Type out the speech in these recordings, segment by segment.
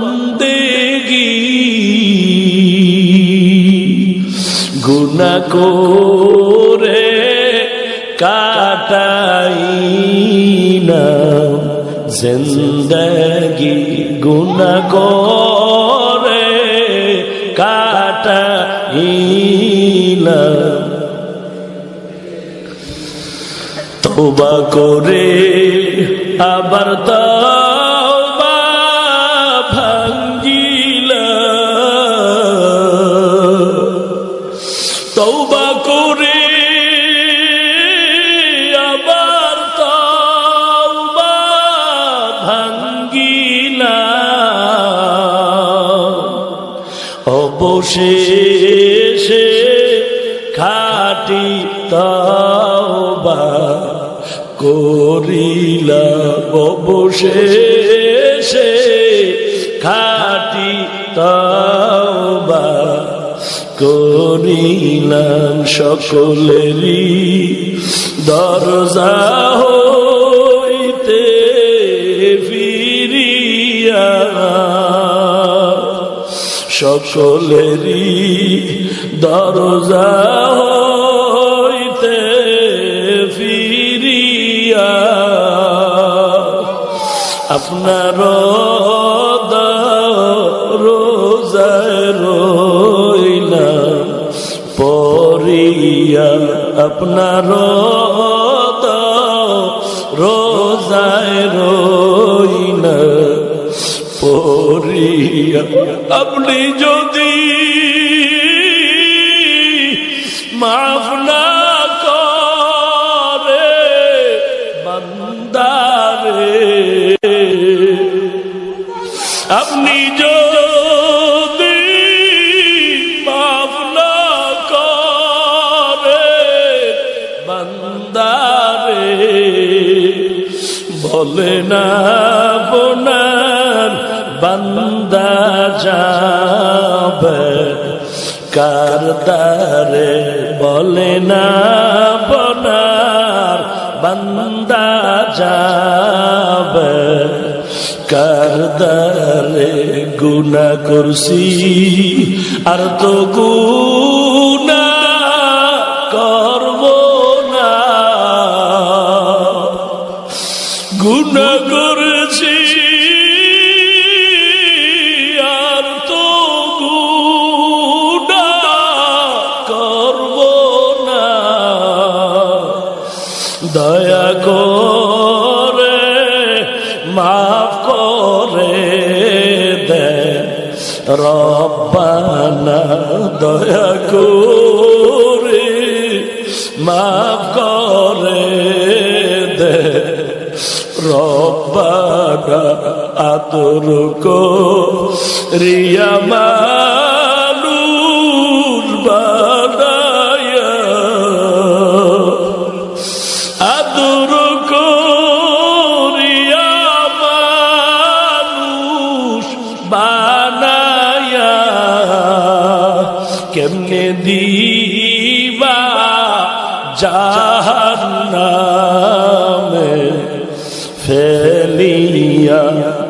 বন্দেগি। গুনা করে কাটাই না জিন্দগি। গুনা করে কাটাই না তোবা করে আবার তওবা তওবা করে আবার তওবা ভাঙ্গিল অবশেষে খাটি তওবা করিলা অবশেষে করিলাম সকলেরই দরজা হইতে ফিরিয়া। সকলেরই দরজা আপনার রোজায় রইলাম পরিয়া আপনার রোজায় রইনা পরিয়া আপনি যদি বলে না, বোনার বান্দা যাবে। কারদারে বলে না, বোনার বান্দা যাবে। কারদারে গুনা করছি, আর তো গুনা গুনা করেছি। আর তো গুনা করব না। দয়া করে মাফ করে দে। রব্বানা, দয়া করে মাফ করে রব্বানা আতর কেমনে দিবা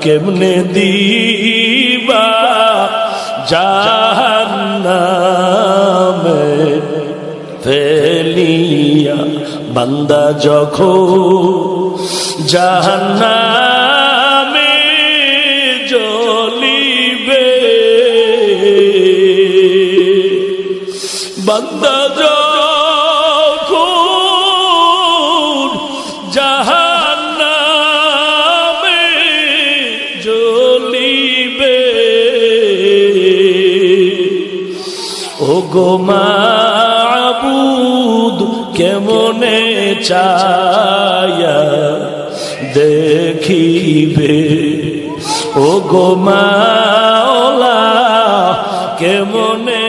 কেমনে দিবা জাহান্নামে ফেলিয়া বান্দা যখন জাহান্নামে জ্বলিবে বান্দা যখন জ্বলিবে ও গো মাবুদ কেমনে চায়া দেখিবে? ও গো মাওলা কেমনে